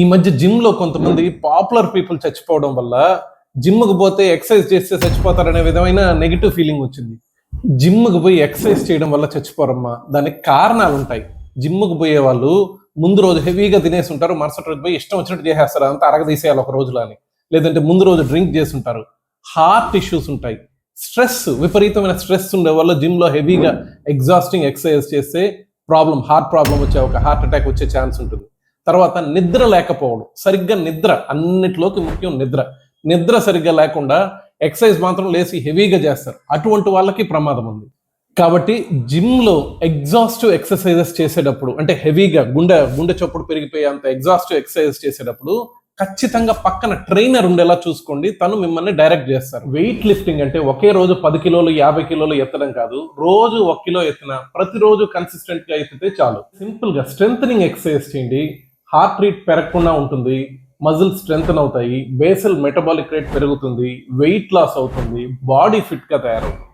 ఈ మధ్య జిమ్లో కొంతమంది పాపులర్ పీపుల్ చచ్చిపోవడం వల్ల జిమ్కి పోతే ఎక్సర్సైజ్ చేస్తే చచ్చిపోతారనే విధమైన నెగిటివ్ ఫీలింగ్ వచ్చింది. జిమ్కి పోయి ఎక్సర్సైజ్ చేయడం వల్ల చచ్చిపోరమ్మా. దానికి కారణాలు ఉంటాయి జిమ్కి పోయే వాళ్ళు ముందు రోజు హెవీగా తినేసి ఉంటారు మరుసటి రోజు పోయి ఇష్టం వచ్చినట్టు చేసేస్తారు అంతా అరగదీసేయాలి ఒక రోజులో అని. లేదంటే ముందు రోజు డ్రింక్ చేసి ఉంటారు. హార్ట్ ఇష్యూస్ ఉంటాయి. స్ట్రెస్ విపరీతమైన స్ట్రెస్ ఉండే వల్ల జిమ్లో హెవీగా ఎగ్జాస్టింగ్ ఎక్సర్సైజ్ చేస్తే ప్రాబ్లం హార్ట్ ప్రాబ్లం వచ్చే ఒక హార్ట్ అటాక్ వచ్చే ఛాన్స్ ఉంటుంది. తర్వాత నిద్ర లేకపోవడం. సరిగ్గా నిద్ర అన్నిటిలోకి ముఖ్యం నిద్ర. నిద్ర సరిగ్గా లేకుండా ఎక్సర్సైజ్ మాత్రం లేచి హెవీగా చేస్తారు. అటువంటి వాళ్ళకి ప్రమాదం ఉంది. కాబట్టి జిమ్లో ఎగ్జాస్టివ్ ఎక్సర్సైజెస్ చేసేటప్పుడు అంటే హెవీగా గుండె గుండె చప్పుడు పెరిగిపోయే అంత ఎగ్జాస్టివ్ ఎక్సర్సైజెస్ చేసేటప్పుడు ఖచ్చితంగా పక్కన ట్రైనర్ ఉండేలా చూసుకోండి. తను మిమ్మల్ని డైరెక్ట్ చేస్తారు. వెయిట్ లిఫ్టింగ్ అంటే ఒకే రోజు పది కిలోలు యాభై కిలోలు ఎత్తడం కాదు. రోజు ఒక కిలో ఎత్తిన ప్రతిరోజు కన్సిస్టెంట్గా ఎత్తితే చాలు. సింపుల్గా స్ట్రెంగ్ ఎక్సర్సైజ్ చేయండి. హార్ట్ రేట్ పెరగకుండా ఉంటుంది మజిల్ స్ట్రెంగ్తన్ అవుతాయి బేసల్ మెటబాలిక్ రేట్ పెరుగుతుంది వెయిట్ లాస్ అవుతుంది బాడీ ఫిట్గా తయారవుతుంది.